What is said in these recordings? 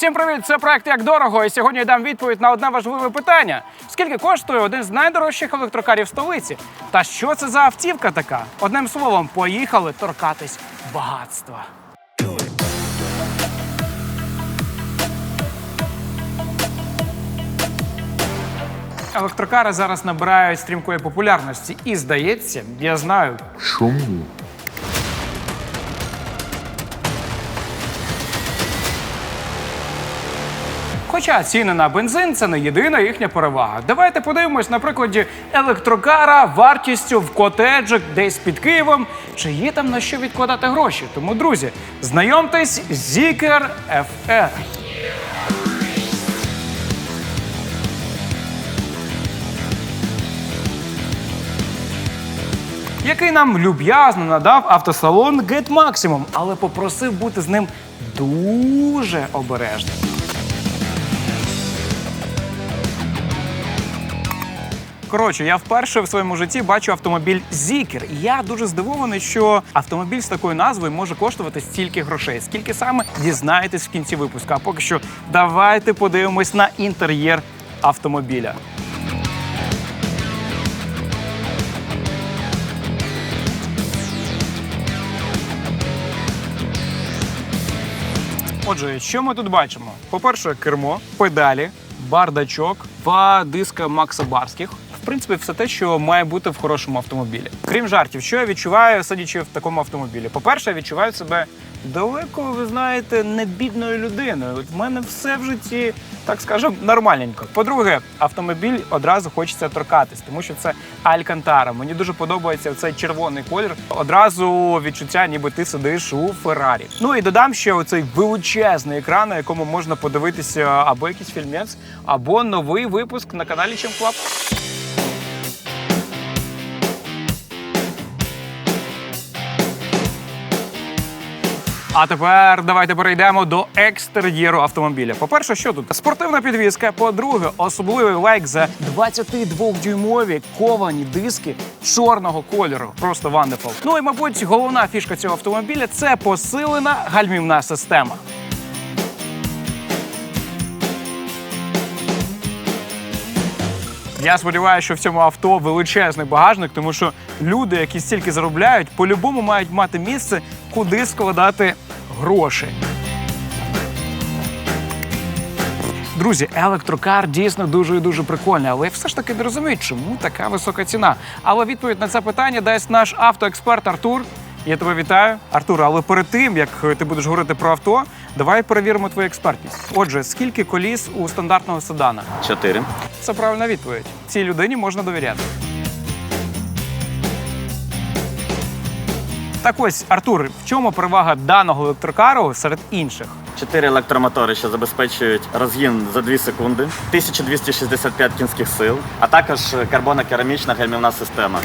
Всім привіт! Це проект як дорого. І сьогодні я дам відповідь на одне важливе питання: скільки коштує один з найдорожчих електрокарів столиці? Та що це за автівка така? Одним словом, поїхали торкатись багатства. Електрокари зараз набирають стрімкої популярності, і здається, я знаю, Чому? Хоча ціни на бензин це не єдина їхня перевага. Давайте подивимось на прикладі електрокара вартістю в котеджик десь під Києвом. Чи є там на що відкладати гроші? Тому, друзі, знайомтесь Zikr FR. Який нам люб'язно надав автосалон Get Maximum, але попросив бути з ним дуже обережним. Коротше, я вперше в своєму житті бачу автомобіль. І я дуже здивований, що автомобіль з такою назвою може коштувати стільки грошей. Скільки саме дізнаєтесь в кінці випуску. А поки що давайте подивимось на інтер'єр автомобіля. Отже, що ми тут бачимо? По-перше, кермо, педалі, бардачок, два диска Макса Барських. В принципі, все те, що має бути в хорошому автомобілі. Крім жартів, що я відчуваю, сидячи в такому автомобілі? По-перше, я відчуваю себе далеко, ви знаєте, не бідною людиною. От в мене все в житті, так скажемо, нормальненько. По-друге, автомобіль одразу хочеться торкатись, тому що це Алькантара. Мені дуже подобається цей червоний колір. Одразу відчуття, ніби ти сидиш у Феррарі. Ну і додам ще оцей величезний екран, на якому можна подивитися або якийсь фільмець, або новий випуск на каналі Чем Клаб. А тепер давайте перейдемо до екстер'єру автомобіля. По-перше, що тут? Спортивна підвізка. По-друге, особливий лайк за 22-дюймові ковані диски чорного кольору. Просто wonderful. Ну і мабуть, головна фішка цього автомобіля це посилена гальмівна система. Я сподіваюся, що в цьому авто величезний багажник, тому що люди, які стільки заробляють, по-любому мають мати місце, куди складати гроші. Друзі, електрокар дійсно дуже і дуже прикольний, але я все ж таки не розумію, чому така висока ціна. Але відповідь на це питання дасть наш автоексперт Артур. Я тебе вітаю, Артур. Але перед тим як ти будеш говорити про авто, давай перевіримо твою експертність. Отже, скільки коліс у стандартного седана? Чотири. Це правильна відповідь. Цій людині можна довіряти. Так ось, Артур, в чому перевага даного електрокару серед інших? Чотири електромотори, що забезпечують розгін за 2 секунди, 1265 кінських сил, а також карбонокерамічна гальмівна система.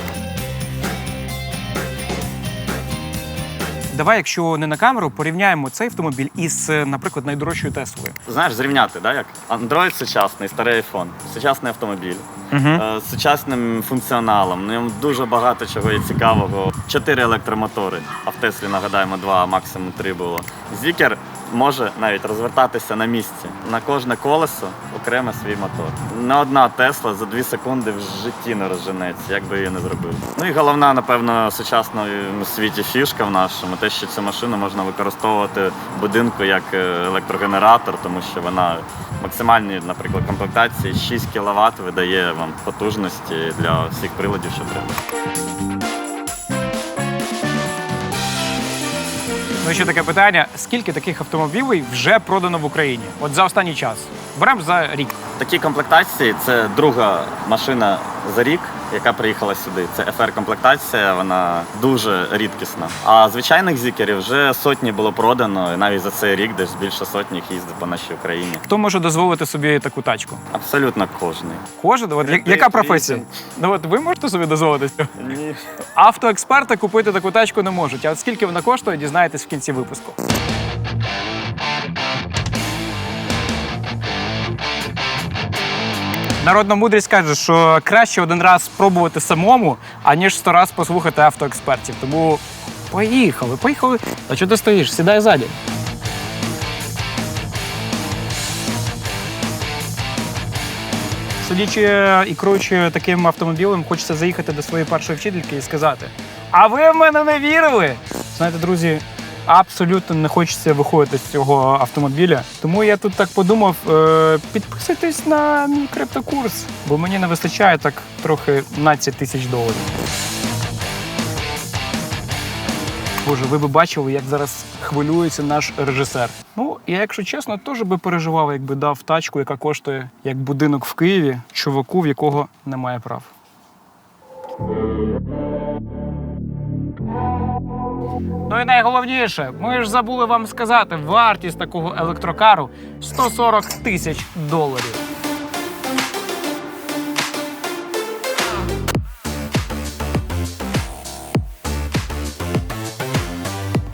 Давай, якщо не на камеру, порівняємо цей автомобіль із, е, наприклад, найдорожчою Теслою. Знаєш, зрівняти, да, як Android сучасний, старий iPhone, сучасний автомобіль угу. з сучасним функціоналом. В ньому дуже багато чого є цікавого. Чотири електромотори, а в Теслі нагадаємо два, а максимум три було. Зікер може навіть розвертатися на місці. На кожне колесо окремо свій мотор. Не одна Тесла за дві секунди в житті не розженеться, як би її не зробив. Ну і головна, напевно, в сучасному світі фішка в нашому, те, що цю машину можна використовувати в будинку як е, електрогенератор, тому що вона максимальні, наприклад, комплектації 6 кВт видає вам потужності для всіх приладів, що треба. Ну і ще таке питання: скільки таких автомобілів вже продано в Україні? От за останній час. Беремо за рік. Такі комплектації це друга машина за рік, яка приїхала сюди. Це FR-комплектація, вона дуже рідкісна. А звичайних зікерів вже сотні було продано, і навіть за цей рік десь більше сотні їх їздить по нашій Україні. Хто може дозволити собі таку тачку? Абсолютно кожний. Кожен? От, я- яка професія? Ну от ви можете собі дозволити? Ні. Автоексперти купити таку тачку не можуть. А от скільки вона коштує, дізнаєтесь в кінці випуску. Народна мудрість каже, що краще один раз спробувати самому, аніж сто раз послухати автоекспертів. Тому поїхали, поїхали. А чого ти стоїш? Сідай ззаді. Сидячи і керуючи таким автомобілем, хочеться заїхати до своєї першої вчительки і сказати: А ви в мене не вірили? Знаєте, друзі, абсолютно не хочеться виходити з цього автомобіля. Тому я тут так подумав: е, підписуйтесь на мій криптокурс, бо мені не вистачає так трохи 15 тисяч доларів. Боже, ви б бачили, як зараз хвилюється наш режисер. Ну, я, якщо чесно, теж би переживав, якби дав тачку, яка коштує як будинок в Києві, чуваку, в якого немає прав. Ну і найголовніше, ми ж забули вам сказати, вартість такого електрокару 140 тисяч доларів.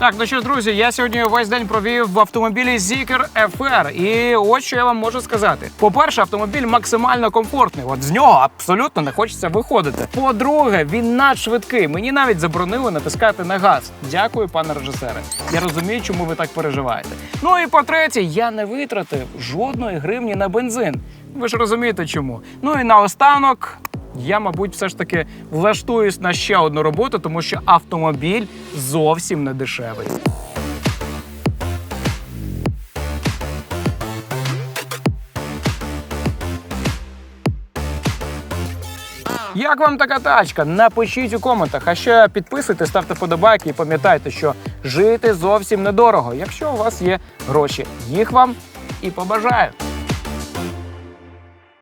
Так, ну що ж, друзі, я сьогодні весь день провів в автомобілі Zikr FR. І ось що я вам можу сказати. По-перше, автомобіль максимально комфортний. От з нього абсолютно не хочеться виходити. По-друге, він надшвидкий. Мені навіть заборонили натискати на газ. Дякую, пане режисере. Я розумію, чому ви так переживаєте. Ну і по-третє, я не витратив жодної гривні на бензин. Ви ж розумієте, чому. Ну і наостанок. Я, мабуть, все ж таки влаштуюсь на ще одну роботу, тому що автомобіль зовсім не дешевий. Як вам така тачка? Напишіть у коментах. А ще підписуйтесь, ставте подобайки і пам'ятайте, що жити зовсім недорого, якщо у вас є гроші. Їх вам і побажаю.